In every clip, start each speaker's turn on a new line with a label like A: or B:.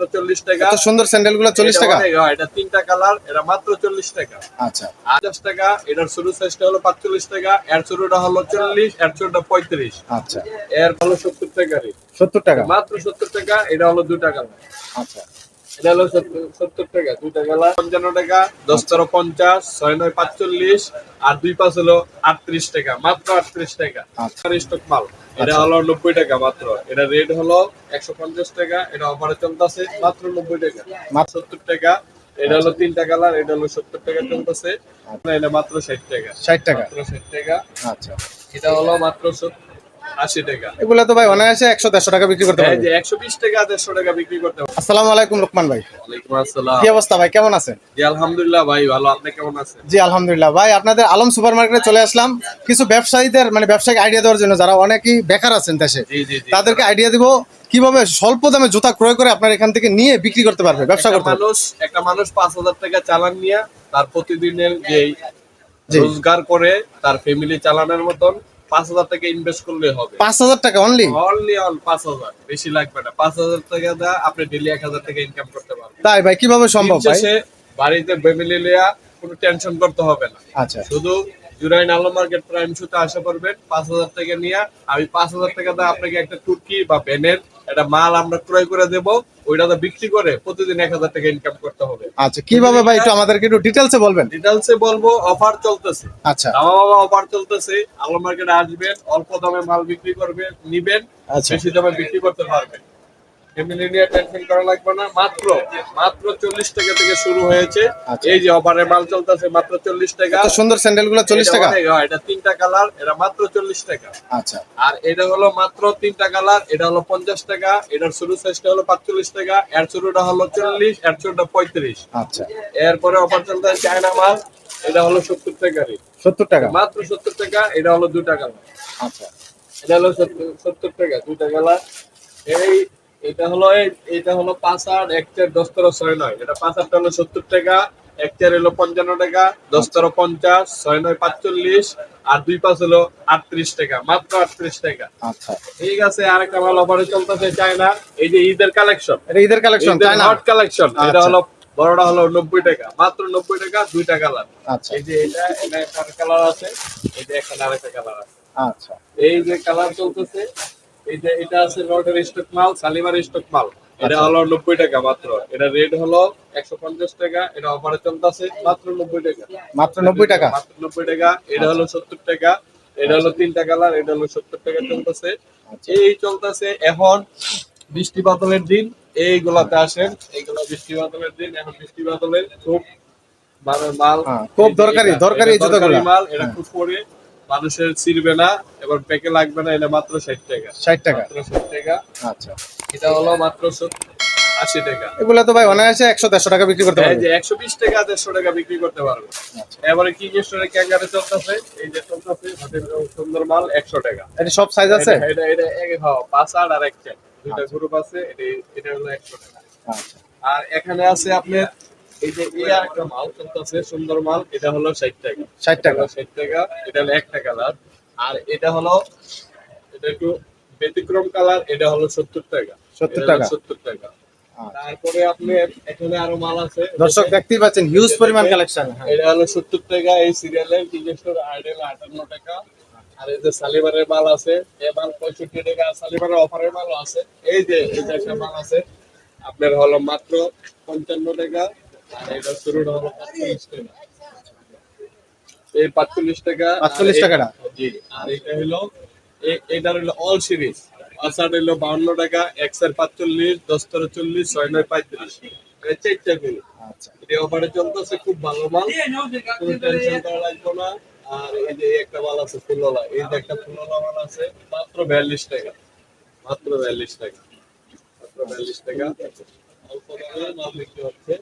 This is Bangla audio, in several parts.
A: মাত্র চল্লিশ টাকা।
B: এত সুন্দর স্যান্ডেলগুলো চল্লিশ টাকা?
A: হ্যাঁ, এটা তিনটা কালার এটা মাত্র চল্লিশ টাকা।
B: আচ্ছা।
A: পঞ্চাশ টাকা এটার শুরু সাইজটা হলো পাঁচচল্লিশ টাকা এর শুরুটা হলো চল্লিশ এর শুরুটা পঁয়ত্রিশ।
B: আচ্ছা।
A: এর হলো সত্তর টাকা
B: সত্তর টাকা?
A: মাত্র সত্তর টাকা এটা হলো দুটা কালার।
B: আচ্ছা।
A: এটা হলো সত্তর- সত্তর টাকা দুইটা কালার পঞ্চান্ন টাকা দশ তেরো পঞ্চাশ ছয় নয় পাঁচচল্লিশ আর দুই পাঁচ হলো আটত্রিশ টাকা মাত্র আটত্রিশ টাকা।
B: আচ্ছা।
A: স্টক মাল এটা
B: আচ্ছা।
A: হলো নব্বই টাকা মাত্র। এটা রেট হলো একশো পঞ্চাশ টাকা এটা অফারে চলতেছে মাত্র নব্বই টাকা।
B: মাত্র-
A: সত্তর টাকা এটা হলো তিনটা কালার এটা হলো সত্তর টাকা চলতেছে। এটা মাত্র ষাট টাকা।
B: ষাট টাকা।
A: মাত্র ষাট টাকা।
B: আচ্ছা।
A: এটা হলো মাত্র সত- আশি টাকা।
B: এগুলো তো ভাই অনায়াসে একশো দেড়শো টাকা বিক্রি করতে পারবে।
A: একশো বিশ টাকা দেড়শো টাকা বিক্রি করতে
B: আসসালামু আলাইকুম লোকমান ভাই।
A: ওয়ালাইকুম আসসালাম।
B: কি অবস্থা ভাই কেমন আছেন?
A: জি আলহামদুলিল্লাহ ভাই ভালো। আপনি কেমন আছেন?
B: জি আলহামদুলিল্লাহ। ভাই আপনাদের আলম সুপার মার্কেটে চলে আসলাম। কিছু ব্যবসায়ীদের মানে ব্যবসায়িক আইডিয়া দেওয়ার জন্য যারা অনেকেই বেকার আছেন দেশে তাদেরকে আইডিয়া দিব কীভাবে স্বল্প দামে জুতা ক্রয় করে আপনার এখান থেকে নিয়ে বিক্রি করতে পারবে ব্যবসা করতে
A: মানুষ একটা মানুষ পাঁচ হাজার টাকা চালান নিয়ে তার প্রতিদিনের যে। রোজগার করে তার ফ্যামিলি চালানোর মতন পাঁচ হাজার টাকা ইনভেস্ট করলে হবে।
B: পাঁচ হাজার টাকা অনলি
A: অনলি অন পাঁচ হাজার বেশি লাগবে না। পাঁচ হাজার টাকা দা আপনি ডেলি এক হাজার টাকা ইনকাম করতে পারবেন।
B: তাই ভাই কীভাবে সম্ভব ভাই?
A: বাড়িতে ফ্যামিলি লিয়া কোনো টেনশন করতে হবে না।
B: আচ্ছা।
A: শুধু জুরাইন আলো মার্কেট প্রাইম শুতে আসা করবেন পাঁচ হাজার টাকা নিয়ে। আমি পাঁচ হাজার টাকা দিয়ে আপনাকে একটা টুকি বা ব্যানের একটা মাল আমরা ক্রয় করে দেব। ওইটাতে বিক্রি করে প্রতিদিন এক হাজার টাকা ইনকাম করতে হবে।
B: আচ্ছা কীভাবে ভাই একটু আমাদেরকে একটু ডিটেলসে বলবেন?
A: ডিটেলসে বলব অফার চলতেছে।
B: আচ্ছা।
A: দামা বাবা অফার চলতেছে আলো মার্কেটে আসবেন অল্প দামে মাল বিক্রি করবেন নিবেন
B: আচ্ছা।
A: বেশি দামে বিক্রি করতে পারবেন। ফ্যামিলি নিয়ে টেনশন করা লাগবে না। মাত্র মাত্র চল্লিশ টাকা থেকে শুরু হয়েছে।
B: আচ্ছা।
A: এই যে অফারের মাল চলতেছে মাত্র চল্লিশ টাকা।
B: সুন্দর স্যান্ডেলগুলো চল্লিশ টাকা?
A: হ্যাঁ, এটা তিনটা কালার এটা মাত্র চল্লিশ টাকা।
B: আচ্ছা।
A: আর এটা হলো মাত্র তিনটা কালার এটা হলো পঞ্চাশ টাকা এটার শুরু সাইজটা হলো পাঁচচল্লিশ টাকা এর শুরুটা হলো চল্লিশ এর শুরুটা পঁয়ত্রিশ।
B: আচ্ছা।
A: এরপরে অফার চলতে চায়না মাল এটা হলো সত্তর টাকা রেট
B: সত্তর টাকা?
A: মাত্র সত্তর টাকা এটা হলো দুটা কালার।
B: আচ্ছা।
A: এটা হলো সত্তর- সত্তর টাকা দুটা কালার। এই এটা হলো এটা হলো পাঁচ আট এক চার দশ তেরো ছয় নয়। এটা পাঁচ আটটা হলো সত্তর টাকা এক চার হলো পঞ্চান্ন টাকা দশ তেরো পঞ্চাশ ছয় নয় পাঁচচল্লিশ আর দুই পাঁচ হলো আটত্রিশ টাকা মাত্র আটত্রিশ টাকা।
B: আচ্ছা।
A: ঠিক আছে আরেকটা মাল অফারে চলতেছে চায়না এই যে ঈদের কালেকশন
B: এটা ঈদের কালেকশন তাই
A: হট কালেকশন এটা
B: আচ্ছা।
A: হলো বড়টা হলো নব্বই টাকা মাত্র নব্বই টাকা দুইটা কালার
B: আচ্ছা।
A: এই যে এটা এটা একটা কালার আছে এই যে একটা আরেকটা কালার আছে।
B: আচ্ছা।
A: এই যে কালার চলতেছে যে এটা আছে নটের স্টক মাল শালিমার স্টক মাল এটা
B: আচ্ছা।
A: হলো নব্বই টাকা মাত্র এটা রেট হলো একশো পঞ্চাশ টাকা এটা অফারে চলতেছে মাত্র নব্বই টাকা
B: মাত্র নব্বই টাকা
A: মাত্র নব্বই টাকা এটা হলো সত্তর টাকা এটা হলো তিনটা কালার এটা হলো সত্তর টাকা চলতেছে
B: আচ্ছা।
A: এই চলতেছে এখন বৃষ্টি বাদলের দিন এইগুলাতে আসেন এইগুলো বৃষ্টি বাদলের দিন এখন বৃষ্টি বাদলের খুব মানে মাল
B: হ্যাঁ, খুব দরকারি, দরকারি।
A: মাল এটা
B: হ্যাঁ।
A: খুব পরে মানুষের ছিড়বে না এবার প্যাকে লাগবে না এটা মাত্র ষাট টাকা।
B: ষাট টাকা?
A: মাত্র ষাট টাকা।
B: আচ্ছা।
A: এটা হলো মাত্র আশি টাকা।
B: এগুলো তো ভাই অনায়াসে একশো দেড়শো টাকা বিক্রি করতে পারবে।
A: একশো বিশ টাকা দেড়শো টাকা বিক্রি করতে পারবে।
B: আচ্ছা।
A: এবারে কি স্টোরে ক্যাঙ্গারে চলতেছে? এই যে চলতেছে সুন্দর মাল একশো টাকা।
B: এটা সব সাইজ আছে?
A: এটা এটা হ্যাঁ পাঁচ আট আর এক চার দুইটা গ্রুপ আছে এটা এটা হলো একশো টাকা।
B: আচ্ছা।
A: আর এখানে আছে আপনার এই যে এই আর একটা মাল চলতেছে সুন্দর মাল এটা হলো ষাট টাকা।
B: ষাট টাকা।
A: ষাট টাকা এটা হলো একটা কালার আর এটা হলো এটা একটু ব্যতিক্রম কালার এটা হলো সত্তর টাকা।
B: 70
A: এটা হলো
B: টাকা।
A: সত্তর টাকা।
B: আচ্ছা।
A: তারপরে আপনার এখানে আরও মাল আছে।
B: দর্শক দেখতেই পাচ্ছেন হিউজ পরিমাণ কালেকশন
A: এটা হলো সত্তর টাকা এই সিরিয়ালের আইডেল আটান্ন টাকা। আর এই যে সালিবারের মাল আছে মাল পঁয়ষট্টি টাকা সালিবারের অফারের মাল আছে। এই যে এই মাল আছে আপনার হলো মাত্র পঞ্চান্ন টাকা। এটা শুরুটা হলো পাঁচচল্লিশ টাকা। এই পাঁচচল্লিশ টাকা আর
B: 45
A: এই-
B: টাকাটা?
A: জি আর এটা হলো এ- এটার হলো অল সিরিজ আসার হলো বাউন্ন টাকা এক্সের পাঁচচল্লিশ দশ তেরো চল্লিশ ছয় নয় পঁয়ত্রিশ চারটা গুলো
B: আচ্ছা।
A: অফারে চলতেছে খুব ভালো মাল। কোনো টেনশন করা লাগবে না। আর এই যে একটা মাল আছে ফুলওয়ালা এই যে একটা ফুলওয়ালা মাল আছে মাত্র বিয়াল্লিশ টাকা। মাত্র বিয়াল্লিশ টাকা। মাত্র বিয়াল্লিশ টাকা। অল্প দামে মাল বিক্রি হচ্ছে।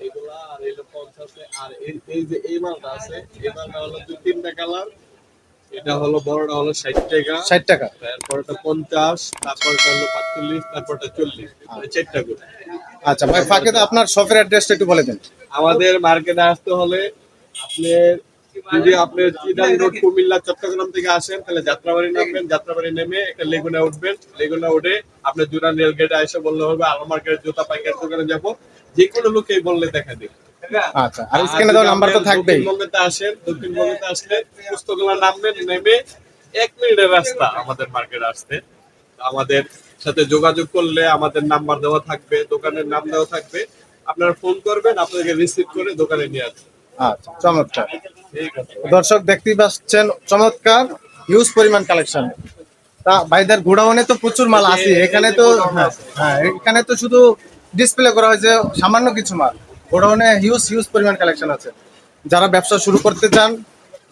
A: এগুলা আর এলো পঞ্চাশে আর এই- এই যে এই মালটা আছে এই মালটা হলো দুই তিনটা কালার। এটা হলো বড়টা হলো ষাট টাকা।
B: ষাট টাকা।
A: তারপরটা পঞ্চাশ তারপরটা হলো পাঁচচল্লিশ তারপরটা চল্লিশ। মানে চারটা করে।
B: আচ্ছা ভাই ফাঁকে তো আপনার শপের অ্যাড্রেসটা একটু বলে দেন।
A: আমাদের মার্কেটে আসতে হলে আপনার যদি আপনি চিটাং রোড কুমিল্লা চট্টগ্রাম থেকে আসেন তাহলে যাত্রাবাড়ি নামবেন। যাত্রাবাড়ি নেমে একটা লেগুনা উঠবেন। লেগুনা উঠে আপনি জুরান রেল গেটে এসে বললে হবে আলো মার্কেট জুতা পাইকারি দোকানে যাব। যে কোনো লোকেই বললে দেখা দিবে
B: আচ্ছা আর স্ক্রিনে দেওয়া নাম্বার তো থাকবেই।
A: দক্ষিণবঙ্গেতে আসেন দক্ষিণবঙ্গেতে আসলে পুস্তকগুলো নামবেন নেমে এক মিনিটের রাস্তা আমাদের মার্কেট আসতে। আমাদের সাথে যোগাযোগ করলে আমাদের নাম্বার দেওয়া থাকবে দোকানের নাম দেওয়া থাকবে। আপনারা ফোন করবেন আপনাদেরকে রিসিভ করে দোকানে নিয়ে আসবেন।
B: আচ্ছা চমৎকার। দর্শক দেখতেই পাচ্ছেন চমৎকার হিউজ পরিমাণ কালেকশন তা ভাইদের গোডাউনে তো প্রচুর মাল আছে এখানে তো হ্যাঁ, হ্যাঁ এখানে তো শুধু ডিসপ্লে করা হয়েছে সামান্য কিছু মাল। গোডাউনে হিউজ হিউজ পরিমাণ কালেকশন আছে। যারা ব্যবসা শুরু করতে চান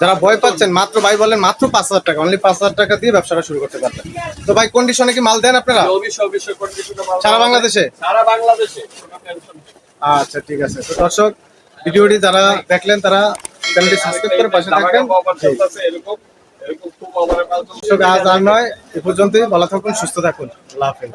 B: যারা ভয় পাচ্ছেন মাত্র ভাই বলেন মাত্র পাঁচ হাজার টাকা অনলি পাঁচ হাজার টাকা দিয়ে ব্যবসাটা শুরু করতে পারবেন। তো ভাই কন্ডিশনে কি মাল দেন আপনারা? সারা বাংলাদেশে?
A: সারা।
B: আচ্ছা ঠিক আছে। তো দর্শক ভিডিওটি যারা দেখলেন তারা চ্যানেলটি সাবস্ক্রাইব করে পাশে থাকবেন। দর্শক আজ আর নয় এ পর্যন্তই। ভালো থাকুন সুস্থ থাকুন। আল্লাহ হাফেজ।